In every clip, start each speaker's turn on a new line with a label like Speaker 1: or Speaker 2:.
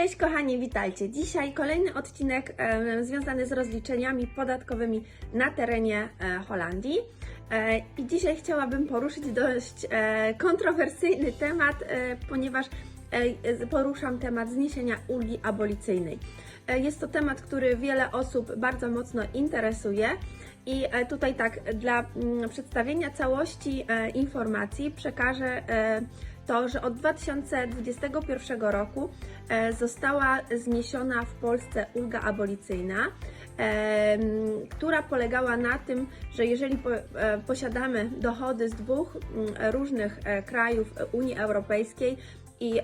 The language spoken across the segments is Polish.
Speaker 1: Cześć kochani, witajcie. Dzisiaj kolejny odcinek e, związany z rozliczeniami podatkowymi na terenie e, Holandii. E, I dzisiaj chciałabym poruszyć dość e, kontrowersyjny temat, e, ponieważ e, poruszam temat zniesienia ulgi abolicyjnej. E, Jest to temat, który wiele osób bardzo mocno interesuje. I e, tutaj tak, dla mm, przedstawienia całości e, informacji przekażę e, to, że od 2021 roku została zniesiona w Polsce ulga abolicyjna, która polegała na tym, że jeżeli po, posiadamy dochody z dwóch różnych krajów Unii Europejskiej i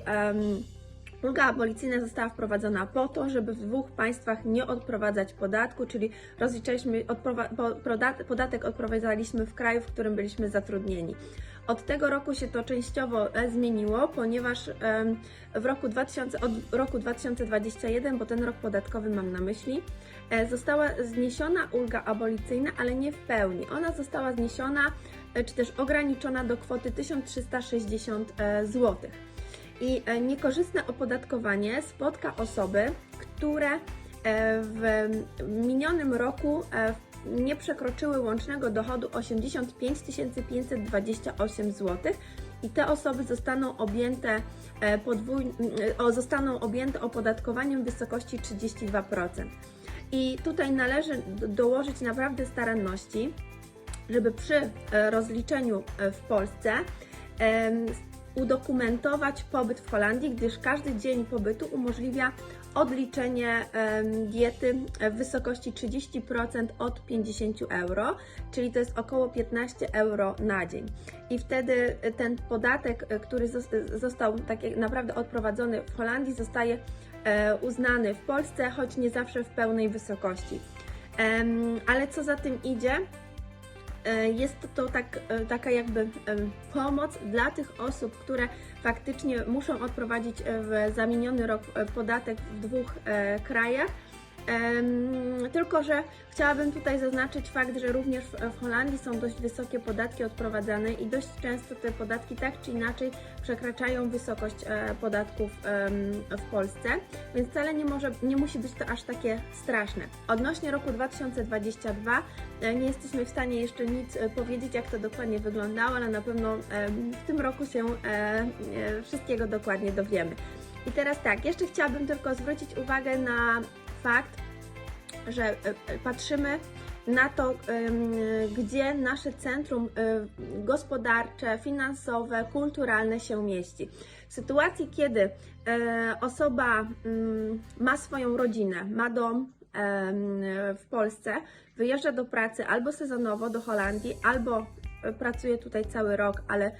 Speaker 1: Ulga abolicyjna została wprowadzona po to, żeby w dwóch państwach nie odprowadzać podatku, czyli rozliczaliśmy, podatek odprowadzaliśmy w kraju, w którym byliśmy zatrudnieni. Od tego roku się to częściowo e, zmieniło, ponieważ w roku 2000, od roku 2021, bo ten rok podatkowy mam na myśli, e, została zniesiona ulga abolicyjna, ale nie w pełni. Ona została zniesiona e, czy też ograniczona do kwoty 1360 zł. I e, niekorzystne opodatkowanie spotka osoby, które e, w minionym roku e, nie przekroczyły łącznego dochodu 85 528 zł i te osoby zostaną objęte podwój... zostaną objęte opodatkowaniem w wysokości 32%. I tutaj należy do- dołożyć naprawdę staranności, żeby przy rozliczeniu w Polsce udokumentować pobyt w Holandii, gdyż każdy dzień pobytu umożliwia odliczenie diety w wysokości 30% od 50 euro, czyli to jest około 15 euro na dzień. I wtedy ten podatek, e, który zos- został tak naprawdę odprowadzony w Holandii, zostaje e, uznany w Polsce, choć nie zawsze w pełnej wysokości. Ale co za tym idzie, E, Jest to, tak, e, taka jakby pomoc dla tych osób, które faktycznie muszą odprowadzić e, w zamieniony rok e, podatek w dwóch e, krajach. Tylko, że chciałabym tutaj zaznaczyć fakt, że również w, Holandii są dość wysokie podatki odprowadzane i dość często te podatki tak czy inaczej przekraczają wysokość e, podatków w Polsce, więc wcale nie, może, nie musi być to aż takie straszne. Odnośnie roku 2022 e, nie jesteśmy w stanie jeszcze nic e, powiedzieć, jak to dokładnie wyglądało, ale na pewno w tym roku się wszystkiego dokładnie dowiemy. I teraz tak, jeszcze chciałabym tylko zwrócić uwagę na fakt, że e, e, patrzymy na to, gdzie nasze centrum e, gospodarcze, finansowe, kulturalne się mieści. W sytuacji, kiedy osoba mm, ma swoją rodzinę, ma dom w Polsce, wyjeżdża do pracy albo sezonowo do Holandii, albo pracuje tutaj cały rok, ale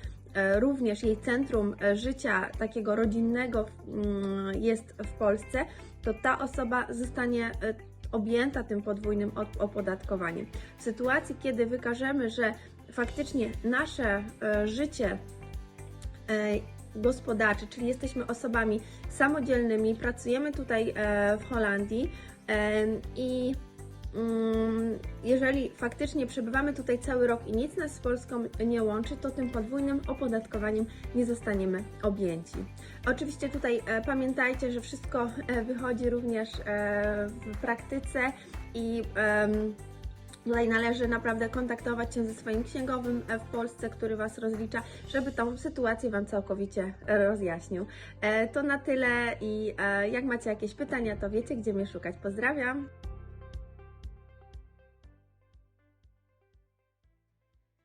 Speaker 1: również jej centrum e, życia takiego rodzinnego mm, jest w Polsce, to ta osoba zostanie e, objęta tym podwójnym od- opodatkowaniem. W sytuacji, kiedy wykażemy, że faktycznie nasze e, życie e, gospodarcze, czyli jesteśmy osobami samodzielnymi, pracujemy tutaj e, w Holandii e, i jeżeli faktycznie przebywamy tutaj cały rok i nic nas z Polską nie łączy, to tym podwójnym opodatkowaniem nie zostaniemy objęci. Oczywiście tutaj e, pamiętajcie, że wszystko e, wychodzi również e, w praktyce i Tutaj należy naprawdę kontaktować się ze swoim księgowym w Polsce, który Was rozlicza, żeby tą sytuację Wam całkowicie rozjaśnił. To na tyle i jak macie jakieś pytania, to wiecie, gdzie mnie szukać. Pozdrawiam!